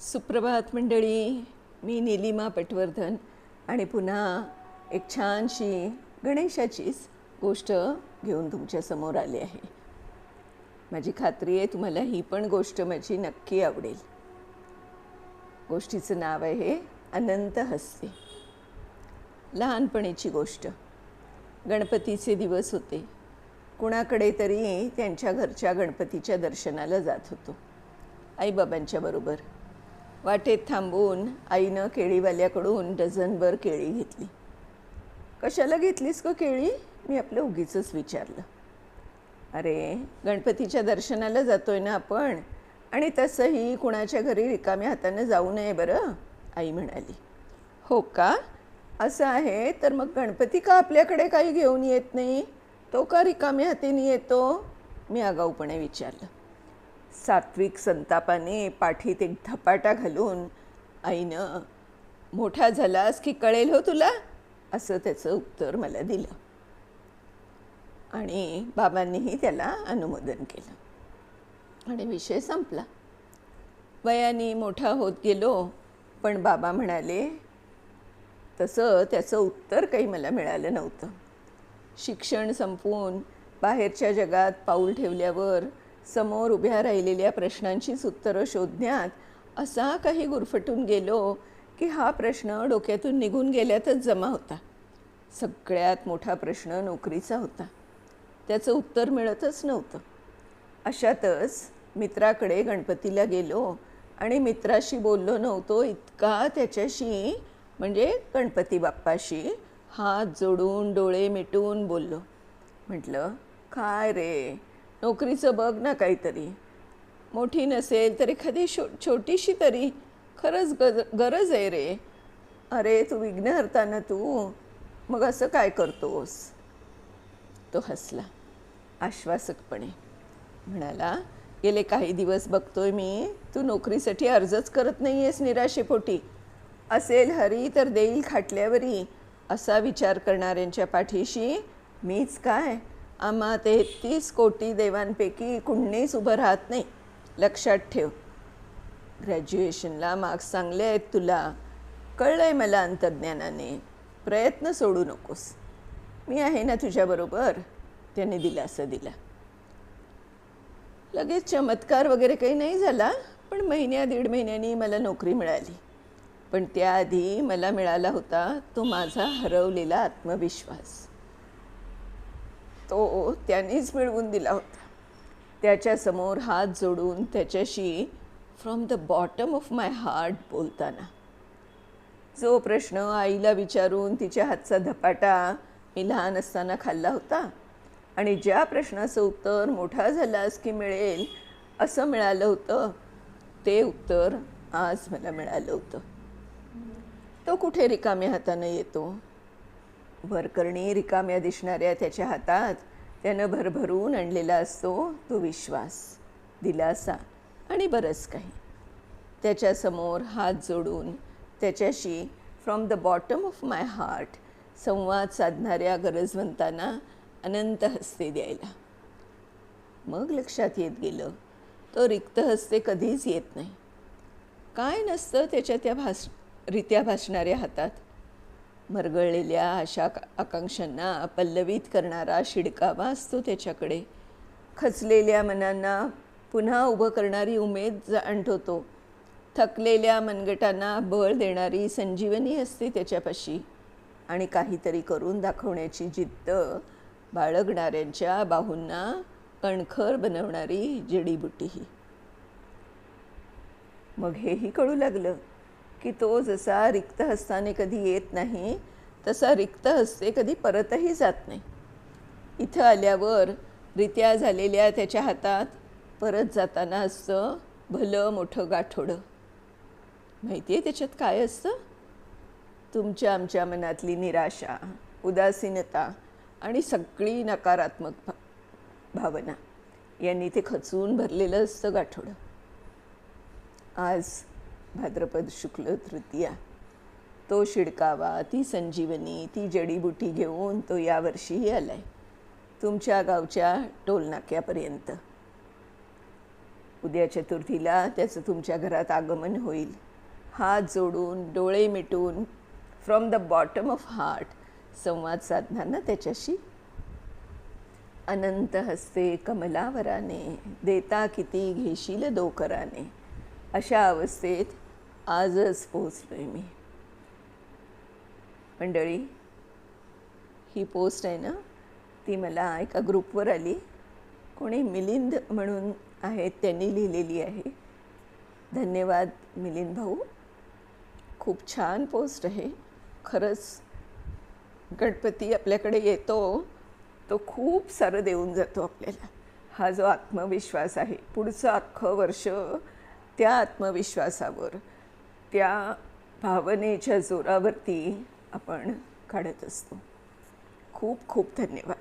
सुप्रभात मंडळी मी निलिमा पटवर्धन आणि पुन्हा एक छानशी गणेशाचीच गोष्ट घेऊन तुमच्यासमोर आली आहे. माझी खात्री आहे तुम्हाला ही पण गोष्ट माझी नक्की आवडेल. गोष्टीचं नाव आहे अनंत हस्ते. लहानपणीची गोष्ट. गणपतीचे दिवस होते. कुणाकडे तरी त्यांच्या घरच्या गणपतीच्या दर्शनाला जात होतो. आईबाबांच्या बरोबर. वाटेत थांबून आईनं केळीवाल्याकडून डझनभर केळी घेतली. कशाला घेतलीस ग केळी? मी आपलं उगीचंच विचारलं. अरे गणपतीच्या दर्शनाला जातोय ना आपण? आणि तसंही कुणाच्या घरी रिकाम्या हातानं जाऊ नये बरं? आई म्हणाली. हो का? असं आहे? तर मग गणपती का आपल्याकडे काही घेऊन येत नाही? तो का रिकाम्या हातीने येतो? मी आगाऊपणे विचारलं. सात्विक संतापाने पाठीत एक धपाटा घालून आईनं मोठा झालास की कळेल हो तुला? असं त्याचं उत्तर मला दिलं. आणि बाबांनीही त्याला अनुमोदन केलं. आणि विषय संपला. वयाने मोठा होत गेलो पण बाबा म्हणाले तसं त्याचं उत्तर काही मला मिळालं नव्हतं. शिक्षण संपवून बाहेरच्या जगात पाऊल ठेवल्यावर समोर उभ्या राहिलेल्या प्रश्नांचीच उत्तरं शोधण्यात असा काही गुरफटून गेलो की हा प्रश्न डोक्यातून निघून गेल्यातच जमा होता. सगळ्यात मोठा प्रश्न नोकरीचा होता. त्याचं उत्तर मिळतच नव्हतं. अशातच मित्राकडे गणपतीला गेलो आणि मित्राशी बोललो नव्हतो इतका त्याच्याशी म्हणजे गणपती बाप्पाशी हात जोडून डोळे मिटून बोललो. म्हटलं काय रे? नोकरीचं बघ ना काहीतरी. मोठी नसेल तर एखादी शो छोटीशी तरी. खरंच गज गरज आहे रे. अरे तू विघ्नहर्ता ना तू. मग असं काय करतोस? तो हसला आश्वासकपणे. म्हणाला गेले काही दिवस बघतोय मी. तू नोकरीसाठी अर्जच करत नाही आहेस निराशेपोटी असेल हरी तर देईल खाटल्यावरी. असा विचार करणाऱ्यांच्या पाठीशी मीच काय? आम्हा तेहतीस कोटी देवांपैकी कुणीच उभं राहत नाही. लक्षात ठेव. ग्रॅज्युएशनला मार्क्स चांगले आहेत तुला. कळलं आहे मला अंतज्ञानाने प्रयत्न सोडू नकोस. मी आहे ना तुझ्याबरोबर त्याने दिलासा दिला. लगेच चमत्कार वगैरे काही नाही झाला पण महिन्या दीड महिन्यांनी मला नोकरी मिळाली. पण त्याआधी मला मिळाला होता तो माझा हरवलेला आत्मविश्वास. तो त्यानेच मिळवून दिला होता. त्याच्यासमोर हात जोडून त्याच्याशी from the bottom of my heart बोलताना. जो प्रश्न आईला विचारून तिच्या हातचा धपाटा मी लहान असताना खाल्ला होता आणि ज्या प्रश्नाचं उत्तर मोठा झालास की मिळेल असं मिळालं होतं ते उत्तर आज मला मिळालं होतं. तो कुठे रिकाम्या हातानं येतो? वरकरणी रिकाम्या दिसणाऱ्या त्याच्या हातात त्यानं भरभरून आणलेला असतो तो विश्वास दिलासा आणि बरंच काही. त्याच्यासमोर हात जोडून त्याच्याशी from the bottom of my heart संवाद साधणाऱ्या गरजवंतांना अनंत हस्ते द्यायला. मग लक्षात येत गेलं तो रिक्त हस्ते कधीच येत नाही. काय नसतं त्याच्या त्या भास रित्या भासणाऱ्या हातात? मरगळलेल्या अशा आकांक्षांना पल्लवित करणारा शिडकावा असतो त्याच्याकडे. खचलेल्या मनांना पुन्हा उभं करणारी उमेद आणतो थकलेल्या मनगटांना बळ देणारी संजीवनी असते त्याच्यापाशी. आणि काहीतरी करून दाखवण्याची जिद्द बाळगणाऱ्यांच्या बाहूंना कणखर बनवणारी जडीबुटीही. मग हेही कळू लागलं. की तो जसा रिक्त हस्ताने कधी येत नाही तसा रिक्त हस्ते कधी परतही जात नाही. इथं आल्यावर रित्या झालेल्या त्याच्या हातात परत जाताना असतं भलं मोठं गाठोडं. माहिती आहे त्याच्यात काय असतं? तुमच्या आमच्या मनातली निराशा उदासीनता आणि सगळी नकारात्मक भा भावना यांनी ते खचून भरलेलं असतं गाठोडं. आज भाद्रपद शुक्ल तृतीया. तो शिडकावा ती संजीवनी ती जडीबुटी घेऊन तो यावर्षीही आलाय. तुमच्या गावच्या टोलनाक्यापर्यंत. उद्या चतुर्थीला त्याचं तुमच्या घरात आगमन होईल. हात जोडून डोळे मिटून from the bottom of heart संवाद साधणार ना त्याच्याशी. अनंत हस्ते कमलावराने देता किती घेशील दोकराने अशा अवस्थेत आजच पोचलो आहे मी. मंडळी ही पोस्ट आहे ना ती मला एका ग्रुपवर आली. कोणी मिलिंद म्हणून आहेत त्यांनी लिहिलेली आहे. धन्यवाद मिलिंद भाऊ. खूप छान पोस्ट आहे. खरंच गणपती आपल्याकडे येतो तो खूप सारं देऊन जातो आपल्याला. हा जो आत्मविश्वास आहे पुढचं अख्खं वर्ष त्या आत्मविश्वासावर. त्या भावनेच्या जोरावरती आपण काढत असतो. खूप खूप धन्यवाद.